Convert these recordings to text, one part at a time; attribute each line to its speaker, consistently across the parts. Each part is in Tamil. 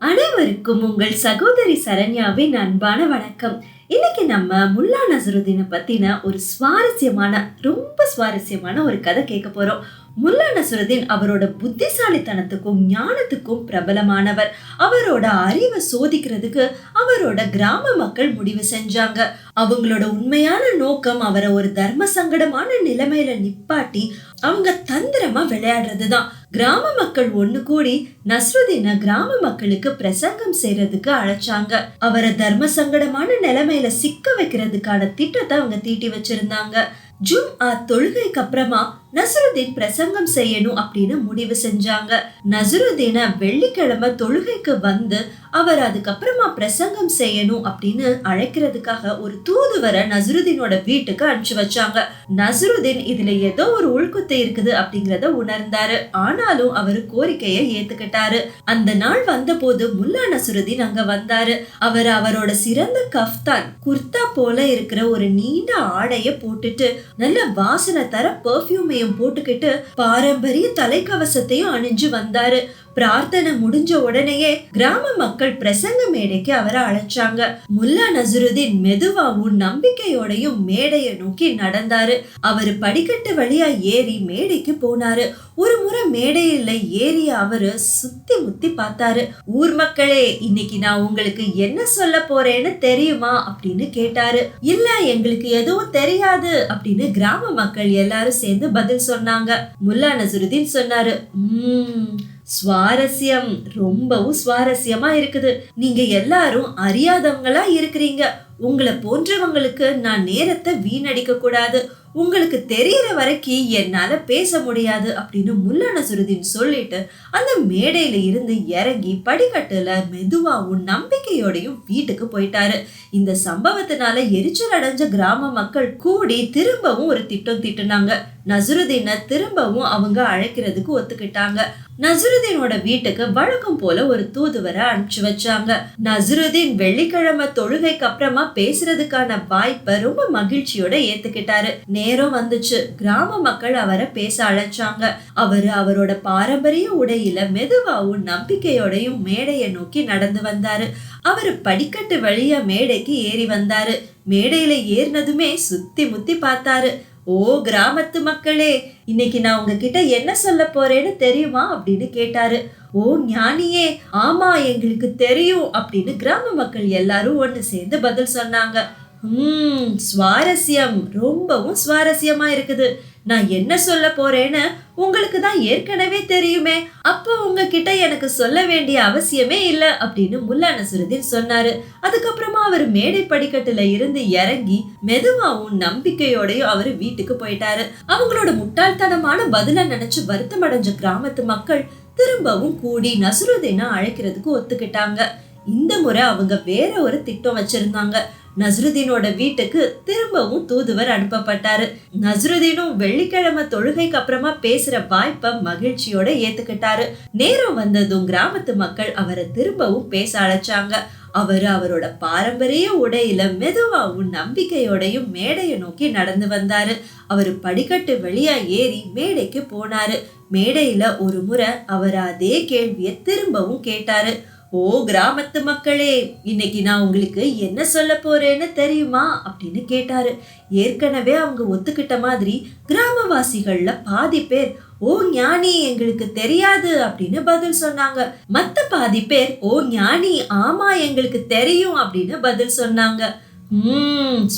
Speaker 1: அனைவருக்கும் உங்கள் சகோதரி சரண்யாவின் அன்பான வணக்கம். இன்னைக்கு நம்ம முல்லா நசருதீனை பத்தின ஒரு சுவாரஸ்யமான ரொம்ப சுவாரஸ்யமான ஒரு கதை கேட்க போறோம். முல்லா நசருதீன் அவரோட புத்திசாலித்தனத்துக்கும் ஞானத்துக்கும் பிரபலமானவர். அவரோட அறிவை சோதிக்கிறதுக்கு அவரோட கிராம மக்கள் முடிவு செஞ்சாங்க. அவங்களோட உண்மையான நோக்கம் அவரை ஒரு தர்ம சங்கடமான நிலைமையில நிப்பாட்டி அவங்க தந்திரமா விளையாடுறதுதான். கிராம மக்கள் ஒண்ணு கூடி நஸ்ருதீனை கிராம மக்களுக்கு பிரசங்கம் செய்யறதுக்கு அழைச்சாங்க. அவரை தர்ம சங்கடமான நிலைமையில சிக்க வைக்கிறதுக்கான திட்டத்தை அவங்க தீட்டி வச்சிருந்தாங்க. ஜும் ஆ தொழுகைக்கு அப்புறமா நசருதீன் பிரசங்கம் செய்யணும் அப்படின்னு முடிவு செஞ்சாங்க. நசருதீன வெள்ளிக்கிழமை தொழுகைக்கு வந்து அவர் அதுக்கப்புறமா பிரசங்கம் செய்யணும் அப்படின்னு அழைக்கிறதுக்காக ஒரு தூதுவரை நசருதீனோட வீட்டுக்கு அனுப்பிச்சு வச்சாங்க. நசருதீன் இதுல ஏதோ ஒரு உள்குத்தை இருக்குது அப்படிங்கறத உணர்ந்தாரு. ஆனாலும் அவர் கோரிக்கையை ஏத்துக்கிட்டாரு. அந்த நாள் வந்த போது முல்லா நசருதீன் அங்க வந்தாரு. அவர் அவரோட சிறந்த கஃப்தான் குர்தா போல இருக்கிற ஒரு நீண்ட ஆடைய போட்டுட்டு நல்ல வாசனை தர பெர்ஃபியூமே போட்டுக்கிட்டு பாரம்பரிய தலைக்கவசத்தையும் அணிஞ்சு வந்தாரு. பிரார்த்தனை முடிஞ்ச உடனேயே கிராம மக்கள் பிரசங்க மேடைக்கு அவரை அழைச்சாங்க. முல்லா நசருதீன் மெதுவாவும் நம்பிக்கையோடையும் மேடையை நோக்கி நடந்தாரு. அவரு படிக்கட்டு வழியா ஏறி மேடைக்கு போனாரு. ஒரு முறை மேடையில ஏறி அவரு சுத்தி முத்தி பார்த்தாரு. ஊர் மக்களே இன்னைக்கு நான் உங்களுக்கு என்ன சொல்ல போறேன்னு தெரியுமா அப்படின்னு கேட்டாரு. இல்ல எங்களுக்கு எதுவும் தெரியாது அப்படின்னு கிராம மக்கள் எல்லாரும் சேர்ந்து பதில் சொன்னாங்க. முல்லா நசருதீன் சொன்னாரு உம் சுவாரஸ்யம் ரொம்பவும் சுவாரஸ்யமா இருக்குது. நீங்க எல்லாரும் அறியாதவங்களா இருக்கிறீங்க. உங்களை போன்றவங்களுக்கு நான் நேரத்தை வீணடிக்க கூடாது. உங்களுக்கு தெரியற வரைக்கும் என்னால பேச முடியாது அப்படின்னு முல்லா நசுருதீன் சொல்லிட்டு அந்த மேடையில இருந்து இறங்கி படிக்கட்டுல மெதுவாவும் நம்பிக்கையோடையும் வீட்டுக்கு போயிட்டாரு. இந்த சம்பவத்தினால எரிச்சல் அடைஞ்ச கிராம மக்கள் கூடி திரும்பவும் ஒரு திட்டம் திட்டுனாங்க. நசுருதீனை திரும்பவும் அவங்க அழைக்கிறதுக்கு ஒத்துக்கிட்டாங்க. நசுருதீனோட வீட்டுக்கு வழக்கம் போல ஒரு தூதுவரை அனுப்பிச்சு வச்சாங்க. நசுருதீன் வெள்ளிக்கிழமை தொழுகைக்கு அப்புறமா பேசுறதுக்கான வாய்ப்பை ரொம்ப மகிழ்ச்சியோட ஏத்துக்கிட்டாரு. நேரம் வந்துச்சு. கிராம மக்கள் அவரை பேச அழைச்சாங்க. அவரு அவரோட பாரம்பரிய உடையில மெதுவாவும் நம்பிக்கையோடையும் மேடையை நோக்கி நடந்து வந்தாரு. அவரு படிக்கட்டு வழியா மேடைக்கு ஏறி வந்தாரு. மேடையில ஏறினதுமே சுத்தி முத்தி பார்த்தாரு. ஓ கிராமத்து மக்களே இன்னைக்கு நான் உங்ககிட்ட என்ன சொல்ல போறேன்னு தெரியுமா அப்படின்னு கேட்டாரு. ஓ ஞானியே ஆமா எங்களுக்கு தெரியும் அப்படின்னு கிராம மக்கள் எல்லாரும் ஒன்று சேர்ந்து பதில் சொன்னாங்க. ம் சுவாரஸ்யம் ரொம்பவும் சுவாரஸ்யமா இருக்குது. நான் என்ன சொல்ல போறேன்னு உங்களுக்கு தான் ஏற்கனவே தெரியுமே. அப்போ உங்ககிட்ட எனக்கு சொல்ல வேண்டிய அவசியமே இல்லை அப்படின்னு முல்லா நசுருதீன் சொன்னாரு. அதுக்கப்புறமா அவர் மேடை படிக்கட்டுல இருந்து இறங்கி மெதுவாவும் நம்பிக்கையோடயும் அவர் வீட்டுக்கு போயிட்டாரு. அவங்களோட முட்டாள்தனமான பதில நினைச்சு வருத்தம் அடைஞ்ச கிராமத்து மக்கள் திரும்பவும் கூடி நசுருதீனை அழைக்கிறதுக்கு ஒத்துக்கிட்டாங்க. இந்த முறை அவங்க வேற ஒரு திட்டம் வச்சிருந்தாங்க. நஸ்ருதீனோட வீட்டுக்கு திரும்பவும் தூதுவர் அனுப்பப்பட்டாரு. நஸ்ருதீனும் வெள்ளிக்கிழமை தொழுகைக்கு அப்புறமா பேசுற வாய்ப்பை மகிழ்ச்சியோட ஏத்துக்கிட்டாரு. நேரம் வந்ததும் கிராமத்து மக்கள் அவரை திரும்பவும் பேச அழைச்சாங்க. அவர் அவரோட பாரம்பரிய உடையில மெதுவாகவும் நம்பிக்கையோடையும் மேடையை நோக்கி நடந்து வந்தாரு. அவர் படிக்கட்டு வழியா ஏறி மேடைக்கு போனாரு. மேடையில ஒரு முறை அவர் அதே கேள்வியை திரும்பவும் கேட்டாரு. ஓ கிராமத்து மக்களே இன்னைக்கு நான் உங்களுக்கு என்ன சொல்ல போறேன்னு தெரியுமா அப்படின்னு கேட்டாரு. ஏற்கனவே அவங்க ஒத்துக்கிட்ட மாதிரி கிராமவாசிகள்ல பாதி பேர் ஓ ஞானி எங்களுக்கு தெரியாது அப்படின்னு பதில் சொன்னாங்க. மத்த பாதி பேர் ஓ ஞானி ஆமா எங்களுக்கு தெரியும் அப்படின்னு பதில் சொன்னாங்க.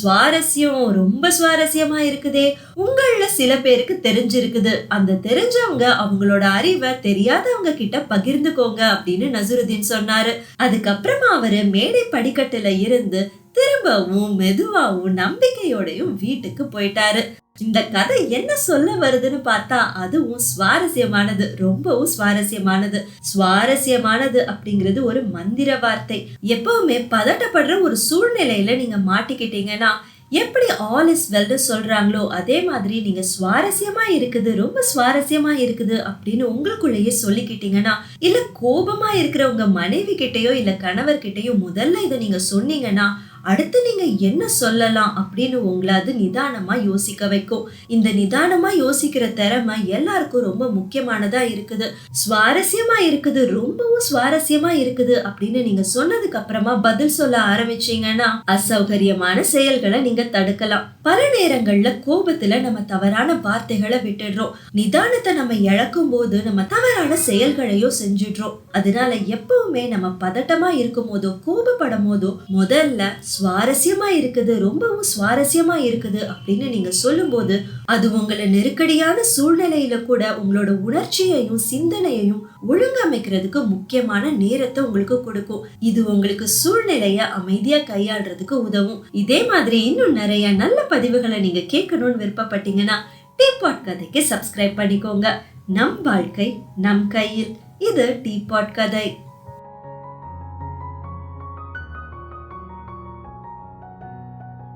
Speaker 1: சுவாரஸ்யம். ரொம்ப சுவாரஸ்யமா இருக்குதே. உங்கள சில பேருக்கு தெரிஞ்சிருக்குது. அந்த தெரிஞ்சவங்க அவங்களோட அறிவை தெரியாதவங்க கிட்ட பகிர்ந்துக்கோங்க அப்படின்னு நசுருதீன் சொன்னாரு. அதுக்கப்புறமா அவரு மேடை படிக்கட்டுல இருந்து திரும்பவும் மெதுவாவும் நம்பிக்கையோடையும் வீட்டுக்கு போயிட்டாரு. இந்த கதை என்ன சொல்ல வருதுன்னு பார்த்தா அதுவும் சுவாரஸ்யமானது ரொம்பவும் சுவாரஸ்யமானது. சுவாரஸ்யமானது அப்படிங்கிறது ஒரு மந்திர வார்த்தை. எப்பவுமே பதட்டப்படுற ஒரு சூழ்நிலையில நீங்க மாட்டிக்கிட்டீங்கன்னா எப்படி ஆல் இஸ் வெல்னு சொல்றாங்களோ அதே மாதிரி நீங்க சுவாரஸ்யமா இருக்குது ரொம்ப சுவாரஸ்யமா இருக்குது அப்படின்னு உங்களுக்குள்ளேயே சொல்லிக்கிட்டீங்கன்னா இல்ல கோபமா இருக்கிற உங்கள் மனைவி கிட்டயோ இல்ல கணவர் கிட்டயோ முதல்ல இதை நீங்க சொன்னீங்கன்னா அடுத்து நீங்க என்ன சொல்லலாம் அப்படின்னு உங்களை அது நிதானமா யோசிக்க வைக்கும். இந்த நிதானமா யோசிக்கிற திறமை எல்லாருக்கும் ரொம்ப முக்கியமானதா இருக்குது. சுவாரஸ்யமா இருக்குது ரொம்பவும் சுவாரஸ்யமா இருக்குது அப்படின்னு நீங்க சொன்னதுக்கு அப்புறமா பதில் சொல்ல ஆரம்பிச்சீங்கன்னா அசௌகரியமான செயல்களை நீங்க தடுக்கலாம். பல நேரங்கள்ல கோபத்துல நம்ம தவறான வார்த்தைகளை விட்டுடுறோம். நிதானத்தை நம்ம இழக்கும் போது நம்ம தவறான செயல்களையும் செஞ்சிடுறோம். அதனால எப்பவுமே நம்ம பதட்டமா இருக்கும் போதோ கோபப்படும் போதோ முதல்ல சுவாரஸ்யமாக இருக்குது ரொம்பவும் சுவாரஸ்யமாக இருக்குது அப்படின்னு நீங்கள் சொல்லும்போது அது உங்களை நெருக்கடியான சூழ்நிலையில கூட உங்களோட உணர்ச்சியையும் சிந்தனையையும் ஒழுங்கமைக்கிறதுக்கு முக்கியமான நேரத்தை உங்களுக்கு கொடுக்கும். இது உங்களுக்கு சூழ்நிலையை அமைதியாக கையாளுறதுக்கு உதவும். இதே மாதிரி இன்னும் நிறைய நல்ல பதிவுகளை நீங்கள் கேட்கணும்னு விருப்பப்பட்டீங்கன்னா டீபாட் கதைக்கு சப்ஸ்கிரைப் பண்ணிக்கோங்க. நம் வாழ்க்கை நம் கையில். இது டீபாட் கதை.